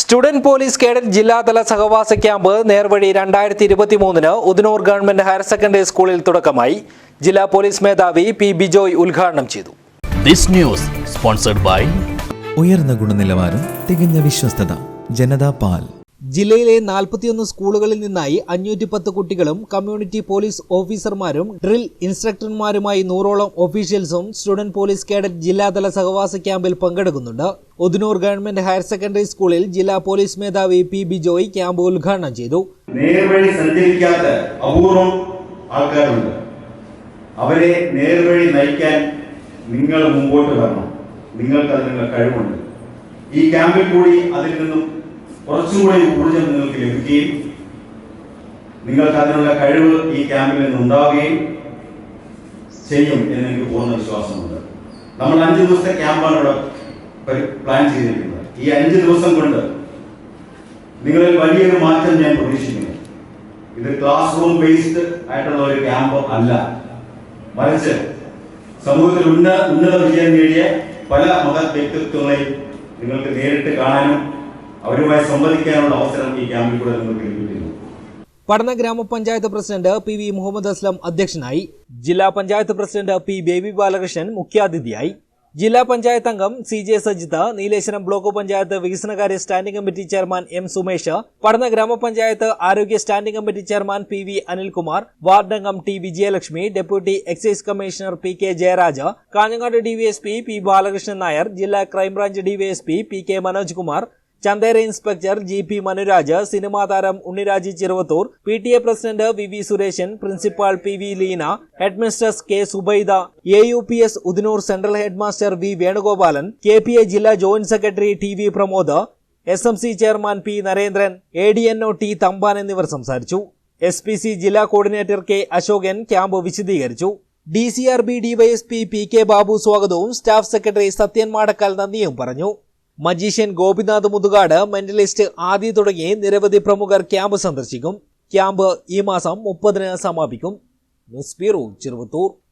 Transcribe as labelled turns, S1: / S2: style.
S1: Student police cadet ജില്ലാതല സഹവാസ camp നേർവഴി രണ്ടായിരത്തി ഇരുപത്തി മൂന്നിന് ഉദനൂർ ഗവൺമെന്റ് ഹയർ സെക്കൻഡറി സ്കൂളിൽ തുടക്കമായി. ജില്ലാ പോലീസ് മേധാവി പി ബിജോയ് ഉദ്ഘാടനം ചെയ്തു.
S2: This news sponsored by
S3: ഉയർന്ന ഗുണനിലവാരം തികഞ്ഞ വിശ്വസ്തത ജനതാ പാൽ.
S1: ജില്ലയിലെ നാൽപ്പത്തിയൊന്ന് സ്കൂളുകളിൽ നിന്നായി അഞ്ഞൂറ്റി പത്ത് കുട്ടികളും കമ്മ്യൂണിറ്റി പോലീസ് ഓഫീസർമാരും ഡ്രിൽ ഇൻസ്ട്രക്ടർമാരുമായി നൂറോളം ഒഫീഷ്യൽസും സ്റ്റുഡന്റ് പോലീസ് കേഡറ്റ് ജില്ലാതല സഹവാസ ക്യാമ്പിൽ പങ്കെടുക്കുന്നുണ്ട്. ഉദനൂർ ഗവൺമെന്റ് ഹയർ സെക്കൻഡറി സ്കൂളിൽ ജില്ലാ പോലീസ് മേധാവി പി ബിജോയ് ക്യാമ്പ് ഉദ്ഘാടനം ചെയ്തു.
S4: നേർവഴി സഞ്ചരിക്കാത്ത അപൂർവം ആൾക്കാരുണ്ട്. അവരെ നേർവഴി നയിക്കാൻ നിങ്ങൾ മുമ്പോട്ട് വരണം. നിങ്ങൾക്ക് അതിനുള്ള കഴിവുണ്ട്. ഈ ക്യാമ്പിൽ കൂടി അതിൽ നിന്നും കുറച്ചുകൂടി ഊർജം നിങ്ങൾക്ക് ലഭിക്കുകയും നിങ്ങൾക്ക് അതിനുള്ള കഴിവ് ഈ ക്യാമ്പിൽ നിന്ന് ഉണ്ടാവുകയും ചെയ്യും എന്ന് എനിക്ക് പൂർണ വിശ്വാസമുണ്ട്. നമ്മൾ അഞ്ച് ദിവസത്തെ ക്യാമ്പാണ് ഇവിടെ പ്ലാൻ ചെയ്തിരിക്കുന്നത്. ഈ അഞ്ച് ദിവസം കൊണ്ട് നിങ്ങളിൽ വലിയൊരു മാറ്റം ഞാൻ പ്രതീക്ഷിക്കുന്നു. ഇത് ക്ലാസ് റൂം ബേസ്ഡ് ആയിട്ടുള്ള ഒരു ക്യാമ്പ് അല്ല. മറിച്ച് സമൂഹത്തിൽ ഉന്ന ഉന്നത വിജയം നേടിയ പല മത വ്യക്തിത്വങ്ങളെയും നിങ്ങൾക്ക് നേരിട്ട് കാണാനും അവരുമായി സംവദിക്കാനുള്ള അവസരം ഈ ക്യാമ്പിൽ കൂടെ ലഭിക്കുന്നു
S1: പഠന ഗ്രാമപഞ്ചായത്ത് president P V Muhammad Aslam അധ്യക്ഷനായി ജില്ലാ panchayat president P baby Balakrishnan മുഖ്യാതിഥിയായി. ജില്ലാ പഞ്ചായത്ത് അംഗം C J Sajith Nileshwaram block panchayat വികസനകാര്യ standing committee chairman M Sumesh പഠന ഗ്രാമപഞ്ചായത്ത് ആരോഗ്യ standing committee chairman P V Anilkumar ward അംഗം T Vijayalakshmi deputy excise commissioner P K Jayaraja Kanhangad DYSP P Balakrishnan Nair ജില്ലാ crime branch DYSP P K Manoj Kumar Chandera inspector G P Manuraj cinema താരം Unniraj Cheruvathur P T A president V V Suresan principal P V Leena headmistress K Subaida A U P S Udinur central headmaster V Venugopalan K P A ജില്ലാ joint secretary T V Pramod S M C chairman P Narendran A D N O T Thampan എന്നിവർ സംസാരിച്ചു. S P C ജില്ലാ coordinator K Ashokan camp വിശദീകരിച്ചു. D C R B DYSP P K Babu സ്വാഗതവും staff secretary Sathyan Madakkal നന്ദിയും പറഞ്ഞു. Magician Gopinath Muthukad mentalist Adi തുടങ്ങി നിരവധി പ്രമുഖർ ക്യാമ്പ് സന്ദർശിക്കും. ക്യാമ്പ് ഈ മാസം മുപ്പതിന് സമാപിക്കും. ചെറുവത്തൂർ.